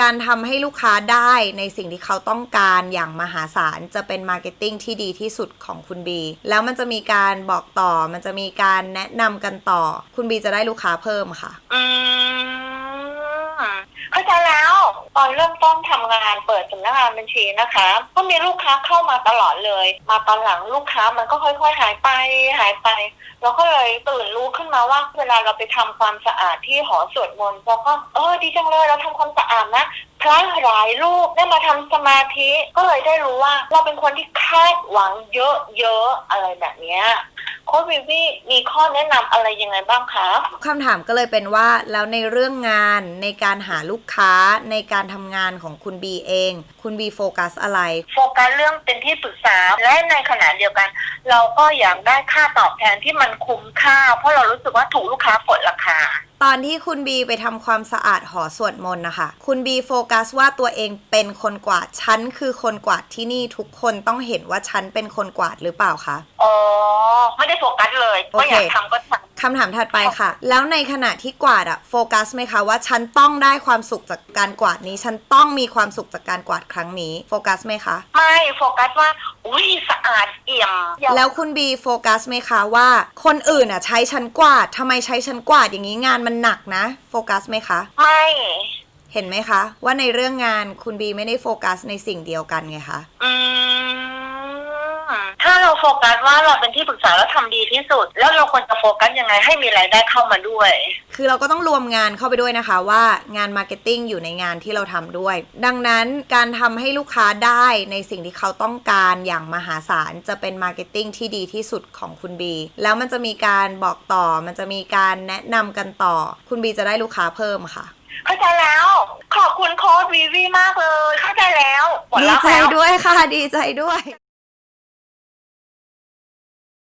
การทำให้ลูกค้าได้ในสิ่งที่เขาต้องการอย่างมหาศาลจะเป็นมาร์เก็ตติ้งที่ดีที่สุดของคุณบี แล้วมันจะมีการบอกต่อ มันจะมีการแนะนำกันต่อ คุณบีจะได้ลูกค้าเพิ่มค่ะ อืม เข้าใจแล้วตอนเริ่มต้นทำงานเปิดสำนักงานบัญชีนะคะ ก็มีลูกค้าเข้ามาตลอดเลย มาตอนหลังลูกค้ามันก็ค่อย ๆ หายไปหายไปเราก็เลยตื่นรู้ขึ้นมาว่าเวลาเราไปทำความสะอาดที่หอสวดมนต์เราก็เออดีจังเลยเราทำความสะอาดนะ พระหลายรูปได้มาทำสมาธิก็เลยได้รู้ว่า เราเป็นคนที่คาดหวังเยอะๆอะไรแบบเนี้ยโค้ชวิวีมีข้อแนะนำอะไรยังไงบ้างคะคำถามก็เลยเป็นว่าแล้วในเรื่องงานในการหาลูกค้าในการทำงานของคุณบีเอง คุณบีโฟกัสอะไร โฟกัสเรื่องเป็นที่ปรึกษาและในขณะเดียวกัน เราก็อยากได้ค่าตอบแทนที่มันคุ้มค่า เพราะเรารู้สึกว่าถูกลูกค้ากดราคา ตอนที่คุณบีไปทำความสะอาดหอสวดมนต์นะคะ คุณบีโฟกัสว่าตัวเองเป็นคนกวาด ฉันคือคนกวาดที่นี่ทุกคนต้องเห็นว่าฉันเป็นคนกวาดหรือเปล่าคะ อ๋อ ไม่ได้โฟกัสเลยโอก็เคอยากทำก็ท คำถามถัดไปค่ะ แล้วในขณะที่กวาดอะโฟกัสไหมคะว่าฉันต้องได้ความสุขจากการกวาดนี้ ฉันต้องมีความสุขจากการกวาดครั้งนี้โฟกัสไหมคะำไม่โฟกัสว่า อุ้ยสะอาดเอี่ยมแล้วคุณบีโฟกัสไหมคะว่า คนอื่นอะใช้ฉันกวาดทำไมใช้ฉันกวาดอย่างนี้งานมันหนักนะ โฟกัสไหมคะ ไม่เห็นไหมคะ ว่าในเรื่องงานคุณบีไม่ได้โฟกัสในสิ่งเดียวกันไงคะ อืมถ้า เราโฟกัสว่าเราเป็นที่ปรึกษาแล้วทำดีที่สุด แล้วเราควรจะโฟกัสยังไงให้มีรายได้เข้ามาด้วย คือเราก็ต้องรวมงานเข้าไปด้วยนะคะว่างานมาร์เก็ตติ้งอยู่ในงานที่เราทำด้วย ดังนั้นการทำให้ลูกค้าได้ในสิ่งที่เขาต้องการอย่างมหาศาลจะเป็นมาร์เก็ตติ้งที่ดีที่สุดของคุณบีแล้วมันจะมีการบอกต่อ มันจะมีการแนะนำกันต่อ คุณบีจะได้ลูกค้าเพิ่มค่ะเข้าใจแล้ว ขอบคุณโค้ดวีวีมากเลย เข้าใจแล้วหมดดีแล้วใจแล้ว ด้วยค่ะ ดีใจด้วย